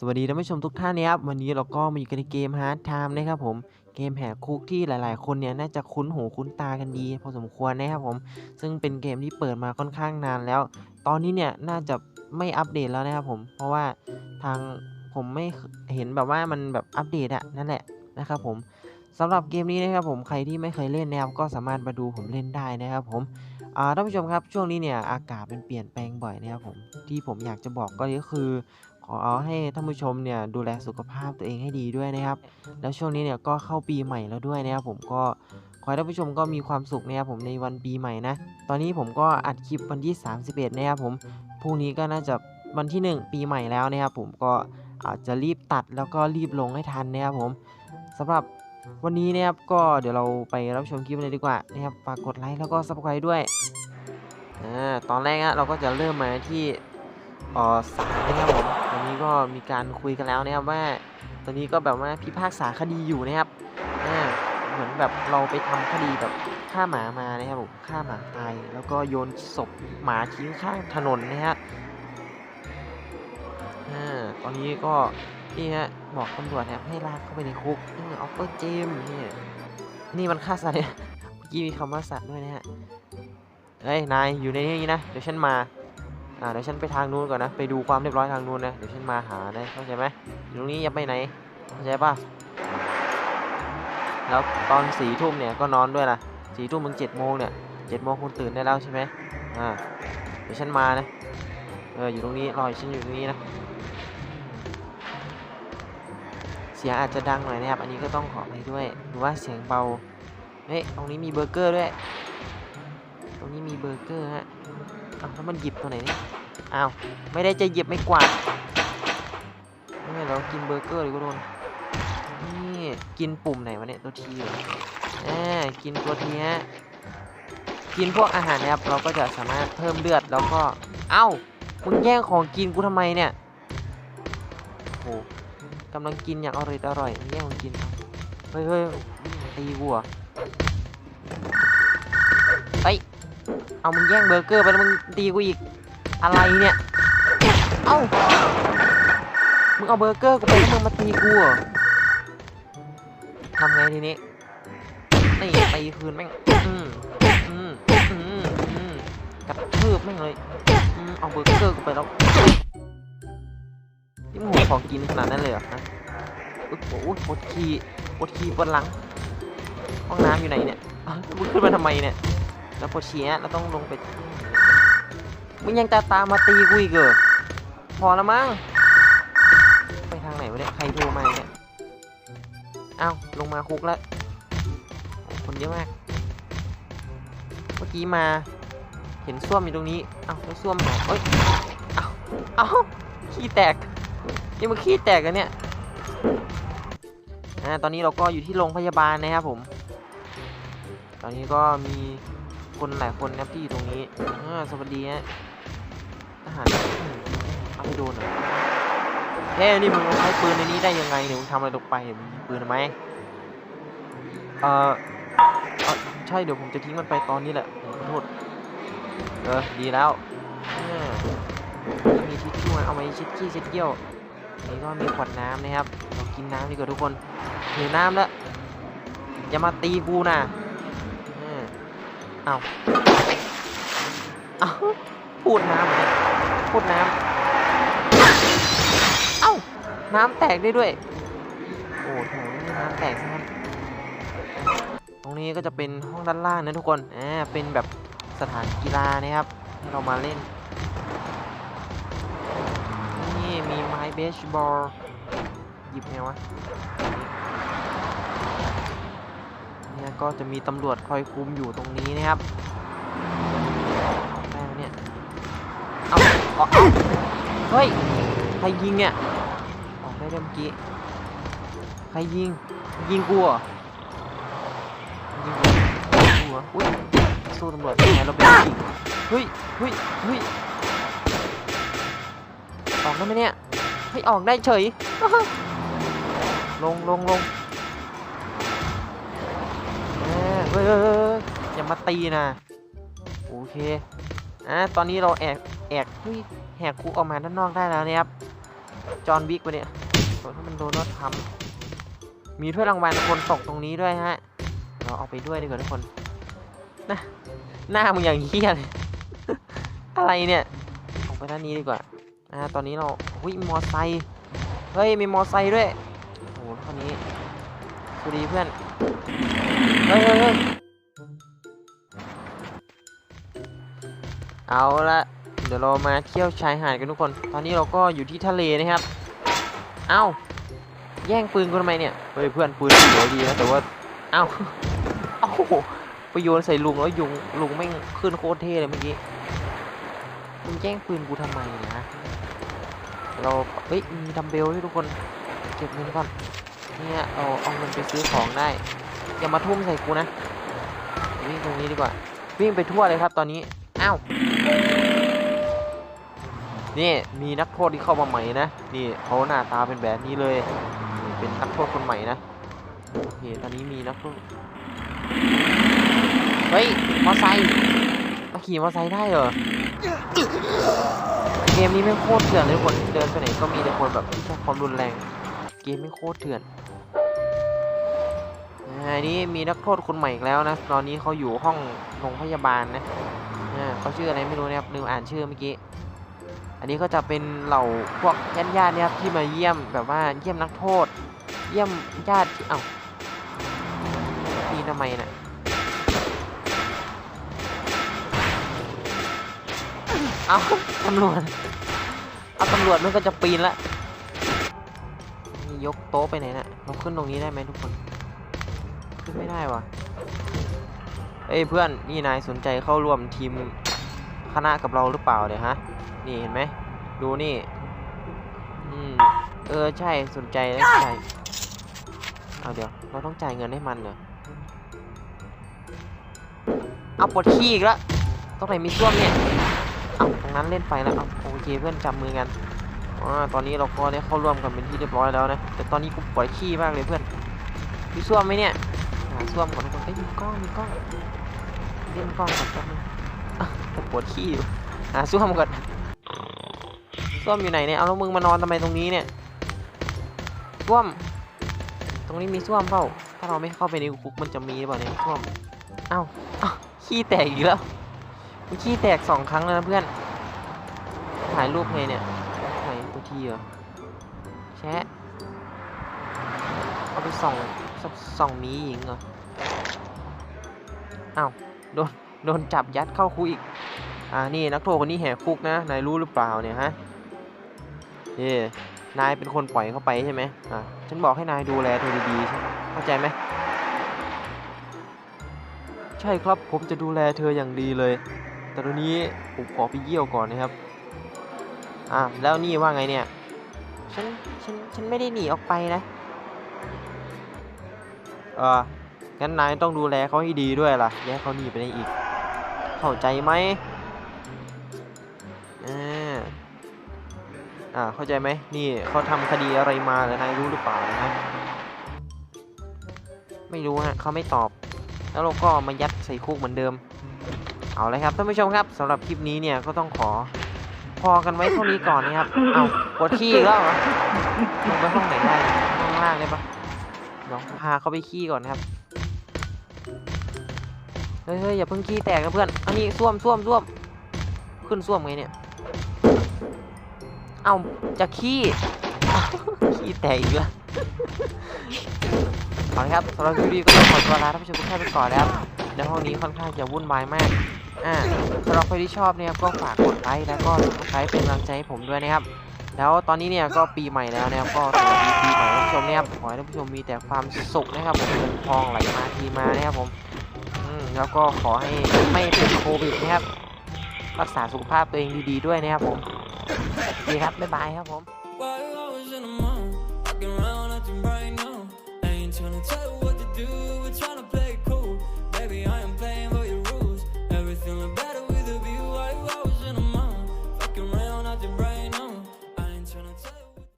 สวัสดีท่านผู้ชมทุกท่านนะครับวันนี้เราก็มาอยู่กันในเกม Hard Time นะครับผมเกมแหกคุกที่หลาย ๆ คนเนี่ยน่าจะคุ้นหูคุ้นตากันดี พอสมควรนะครับผม ซึ่งเป็นเกมที่เปิดมาค่อนข้างนานแล้ว ตอนนี้เนี่ยน่าจะไม่อัปเดตแล้วนะครับผมเพราะว่าทางผมไม่เห็นแบบว่ามันแบบอัปเดตอะนั่นแหละนะครับผมสำหรับเกมนี้นะครับผมใครที่ไม่เคยเล่นนะครับก็สามารถมาดูผมเล่นได้นะครับผมอ่าท่านผู้ชมครับช่วงนี้เนี่ยอากาศมันเปลี่ยนแปลงบ่อยนะครับผมที่ผมอยากจะบอกก็คือ ขอเอาให้ท่านผู้ชมเนี่ยดูแลสุขภาพตัวเองให้ดีด้วยนะครับ แล้วช่วงนี้เนี่ยก็เข้าปีใหม่แล้วด้วยนะครับผมก็ขอให้ท่านผู้ชมก็มีความสุขนะครับผมในวันปีใหม่นะ ตอนนี้ผมก็อัดคลิปวันที่ 31นะครับผมพรุ่งนี้ก็น่าจะวันที่ 1 ปีใหม่แล้วนะครับผมก็อาจจะรีบตัดแล้วก็รีบลงให้ทันนะครับผมสำหรับวันนี้นะครับก็เดี๋ยวเราไปรับชมคลิปเลยดีกว่านะครับฝากกดไลค์แล้วก็ subscribe ด้วยอ่าตอนแรกอะเราก็จะเริ่มมาที่อ่อศาลนะครับผม อนนี้ก็มีการคุยกันแล้วนะครับว่า ตอนนี้ก็แบบว่าพิพากษาคดีอยู่นะครับเหมือนแบบเราไปทำคดีแบบฆ่าหมามานะครับผมฆ่าหมาตายแล้วก็โยนศพหมาทิ้งข้างถนนนะฮะตอนนี้ก็นี่ฮะบอกตำรวจนะครับให้ลากเข้าไปในคุกออฟเฟอร์เจมนี่นี่มันฆ่าสัตว์เนี่ยเมื่อกี้มีคำว่าสัตว์ด้วยนะฮะเฮ้ยนายอยู่ในนี้นะเดี๋ยวฉันมา อ่าเดี๋ยวฉันไปทางนู้นก่อนนะ ไปดูความเรียบร้อยทางนู้นนะ เดี๋ยวฉันมาหานะเข้าใจไหมอยู่ตรงนี้อย่าไปไหนเข้าใจป่ะ แล้วตอนสี่ทุ่มเนี่ยก็นอนด้วยล่ะสี่ทุ่มถึงเจ็ดโมงเนี่ยเจ็ดโมงคุณตื่นได้แล้วใช่ไหมอ่า เดี๋ยวฉันมานะ เอออยู่ตรงนี้รอฉันอยู่ตรงนี้นะ เสียงอาจจะดังหน่อยนะครับ อันนี้ก็ต้องขอไปด้วยหรือว่าเสียงเบา เฮ้ยตรงนี้มีเบอร์เกอร์ด้วย ตรงนี้มีเบอร์เกอร์ฮะ อ้าวแล้วมันหยิบตัวไหนนี่อ้าวไม่ได้จะหยิบไม่กวาดนี่เรากินเบอร์เกอร์เลยก็โดนนี่กินปุ่มไหนวะเนี่ยตัวทีเหรอแหมกินตัวทีฮะกินพวกอาหารนะครับเราก็จะสามารถเพิ่มเลือดแล้วก็เอ้ามึงแย่งของกินกูทำไมเนี่ยโหกำลังกินอย่างอร่อยอร่อยแย่งของกินเฮ้ยเฮ้ยตีกูเหรอเเอามึงแย่งเบอร์เกอร์ไปแล้วมึงตีกูอีก อะไรเนี่ย เอ้า มึงเอาเบอร์เกอร์กูไปแล้วมึงมาตีกูเหรอทำไงทีนี้นี่ตีคืนแม่ง อืมอืมอืมอืมกระทืบแม่งเลย อืมเอาเบอร์เกอร์กูไปแล้วนี่มึงหัวของกินขนาดนั้นเลยเหรอฮะโอ้โหปวดขี้ปวดขี้ปวดหลัง ห้องน้ำอยู่ไหนเนี่ยมึงขึ้นมาทำไมเนี่ย แล้วปวดฉี่อะเราต้องลงไปมึงยังตาตามมาตีกูอีกเหรอพอแล้วมั้งไปทางไหนวะเนี่ยใครโทรมาเนี่ยเอ้าลงมาคุกแล้วคนเยอะมาก เมื่อกี้มาเห็นส้วมอยู่ตรงนี้ เอ้าแล้วส้วมหายเอ้ยเอ้าเอ้าขี้แตก นี่มันขี้แตกกันเนี่ยอ่าตอนนี้เราก็อยู่ที่โรงพยาบาลนะครับผม ตอนนี้ก็มี คนหลายคนนะครับที่อยู่ตรงนี้อ่าสวัสดีฮะทหารเอาไปโดนเหรอเฮ้ยนี่มึงเอาใช้ปืนในนี้ได้ยังไงเนี่ยมึงทำอะไรลงไปเนี่ยมึงปืนทำไมเอ่อใช่เดี๋ยวผมจะทิ้งมันไปตอนนี้แหละขอโทษเออดีแล้วมีทิชชู่นะเอาไว้เช็ดขี้เช็ดเยี่ยวนี่ก็มีขวดน้ำนะครับเรากินน้ำดีกว่าทุกคนหิวน้ำแล้วอย่ามาตีกูนะ เอาเอาพูดน้ำพูดน้ำเอ้าน้ำแตกได้ด้วย โอ้โหน้ำแตกซะงั้นตรงนี้ก็จะเป็นห้องด้านล่างนะทุกคนอ่าเป็นแบบสถานกีฬานะครับให้เรามาเล่น นี่มีไม้เบสบอลหยิบไงวะ เนี่ยก็จะมีตำรวจคอยคุมอยู่ตรงนี้นะครับได้ไหมเนี่ยเอาเฮ้ยใครยิงเนี่ยออกได้ด้เมื่อกี้ใครยิงยิงกูเหรอยิงกูเหรออุ้ยสู้ตำรวจยังไงเราเป็นยิงเฮ้ยเฮ้ยเฮ้ยออกได้ไหมเนี่ยเฮ้ออกได้เฉยลงลงลง เอ้ยเฮ้ยเฮ้ยเฮ้ยเฮ้ยอย่ามาตีนะโอเคอะตอนนี้เราแอกแอกเฮ้ยแหกคุกออกมาด้านนอกได้แล้วนะครับจอห์นวิกปะเนี่ยโดนถ้ามันโดนว่าทำมีถ้วยรางวัลคนตกตรงนี้ด้วยฮะเราเอาไปด้วยดีกว่าทุกคนนะหน้ามึงอย่างเหี้ยเลยอะไรเนี่ยออกไปด้านนี้ดีกว่าอ่าตอนนี้เราหุ้ยมอไซค์เฮ้ยมีมอไซค์ด้วยโอ้โหคนนี้สวัสดีเพื่อน เฮ้ยเฮ้ยเฮ้ยเอาละเดี๋ยวเรามาเที่ยวชายหาดกันทุกคน ตอนนี้เราก็อยู่ที่ทะเลนะครับ เอ้า แย่งปืนกูทำไมเนี่ย เฮ้ยเพื่อนปืนสวยดีนะแต่ว่า เอ้า เอ้าไปโยนใส่ลุงแล้วยุงลุงแม่งขึ้นโคตรเท่เลยเมื่อกี้มึงแย่งปืนกูทำไมนะ เรา เฮ้ย มีดัมเบลด้วยทุกคน เก็บเงินก่อน เนี่ยเอาเอาเงินไปซื้อของได้ อย่ามาทุ่มใส่กูนะ วิ่งตรงนี้ดีกว่า วิ่งไปทั่วเลยครับตอนนี้ อ้าว นี่มีนักโทษที่เข้ามาใหม่นะ นี่เขาหน้าตาเป็นแบบนี้เลย เป็นนักโทษคนใหม่นะโอเคตอนนี้มีนักโทษ เฮ้ย มอไซค์มาขี่มอไซค์ได้เหรอ เกมนี้ไม่โคตรเถื่อนเลยคน เดินไปไหนก็มีแต่คนแบบที่ใช้ความรุนแรง เกมไม่โคตรเถื่อน อ่านี่มีนักโทษคนใหม่อีกแล้วนะ ตอนนี้เขาอยู่ห้องโรงพยาบาลนะเขาชื่ออะไรไม่รู้นะครับลืมอ่านชื่อเมื่อกี้ อันนี้ก็จะเป็นเหล่าพวกญาติญาตินี่ยครับที่มาเยี่ยมแบบว่าเยี่ยมนักโทษ เยี่ยมญาติเอ้าปีทำไมน่ะเอาตำรวจ เอาตำรวจมันก็จะปีนละนี่ยกโต๊ะไปไหนน่ะเราขึ้นตรงนี้ได้ไหมทุกคน ขึ้นไม่ได้วะเอ้ยเพื่อนนี่นายสนใจเข้าร่วมทีมคณะกับเราหรือเปล่าเนี่ยฮะ นี่เห็นไหมดูนี่อืมเออใช่สนใจแล้วใช่เอาเดี๋ยวเราต้องจ่ายเงินให้มันเหรอเอาปวดขี้อีกแล้วตรงไหนมีส้วมเนี่ยเอาตรงนั้นเล่นไฟแล้วเอาโอเคเพื่อนจับมือกันอ่าตอนนี้เราก็ได้เข้าร่วมกันเป็นที่เรียบร้อยแล้วนะแต่ตอนนี้กูปวดขี้มากเลยเพื่อนมีส้วมไหมเนี่ย หาส้วมก่อนทุกคนเอ้มีกล้องมีกล้องเล่นกล้องก่อนแป๊บนึงอะปวดขี้อยู่หาส้วมก่อนส้วมอยู่ไหนเนี่ยเอาแล้วมึงมานอนทำไมตรงนี้เนี่ยส้วม ตรงนี้มีส้วมเปล่าถ้าเราไม่เข้าไปในคุกมันจะมีหรือเปล่าเนี่ยส้วมเอ้าขี้แตกอีกแล้วกูขี้แตกสองครั้งแล้วนะเพื่อน ถ่ายรูปไงเนี่ยถ่ายตัวทีเหรอแชะเอาไปส่อง ส่องมีหญิงเหรออ้าวโดนโดนจับยัดเข้าคุกอีก อ่านี่นักโทษคนนี้แหกคุกนะ นายรู้หรือเปล่าเนี่ยฮะเย่นายเป็นคนปล่อยเข้าไปใช่ไหมอ่าฉันบอกให้นายดูแลเธอดีๆใช่เข้าใจไหม ใช่ครับผมจะดูแลเธออย่างดีเลย แต่ตอนนี้ผมขอไปเยี่ยวก่อนนะครับ อ่าแล้วนี่ว่าไงเนี่ย ฉัน ฉัน ฉันไม่ได้หนีออกไปนะ เอองั้นนายต้องดูแลเขาให้ดีด้วยล่ะอย่าให้เขาหนีไปได้อีก เข้าใจไหมอ่าอ่าเข้าใจไหมนี่เขาทำคดีอะไรมาแล้วนายรู้หรือเปล่านะฮะไม่รู้ฮะเขาไม่ตอบ แล้วเราก็มายัดใส่คุกเหมือนเดิม เอาเลยครับท่านผู้ชมครับสำหรับคลิปนี้เนี่ยก็ต้องขอพอกันไว้เท่านี้ก่อนนะครับ เอาปวดขี้อีกแล้วเหรอลงไปห้องไหนได้ห้องล่างได้ปะ เดี๋ยวพาเขาไปขี้ก่อนนะครับ เฮ้ยอย่าเพิ่งขี้แตกนะเพื่อน อันนี้ส้วมส้วมส้วม ขึ้นส้วมไงเนี่ย เอาจะขี้ ขี้แตกอีกแล้วเอาละครับสำหรับวิดีโอก็ต้องขอตัวลาท่านผู้ชมทุกท่านไปก่อนนะครับในห้องนี้ค่อนข้างจะวุ่นวายมากอ่าสำหรับใครที่ชอบเนี่ยก็ฝากกดไลค์แล้วก็ใช้เป็นกำลังใจให้ผมด้วยนะครับ แล้วตอนนี้เนี่ยก็ปีใหม่แล้วนะครับก็สวัสดีปีใหม่ท่านผู้ชมนะครับขอให้ท่านผู้ชมมีแต่ความสุขนะครับผมเงินทองไหลมาทีมานะครับผมอืมแล้วก็ขอให้ไม่เป็นโควิดนะครับ รักษาสุขภาพตัวเองดีๆด้วยนะครับผมดีครับบ๊ายบายครับผม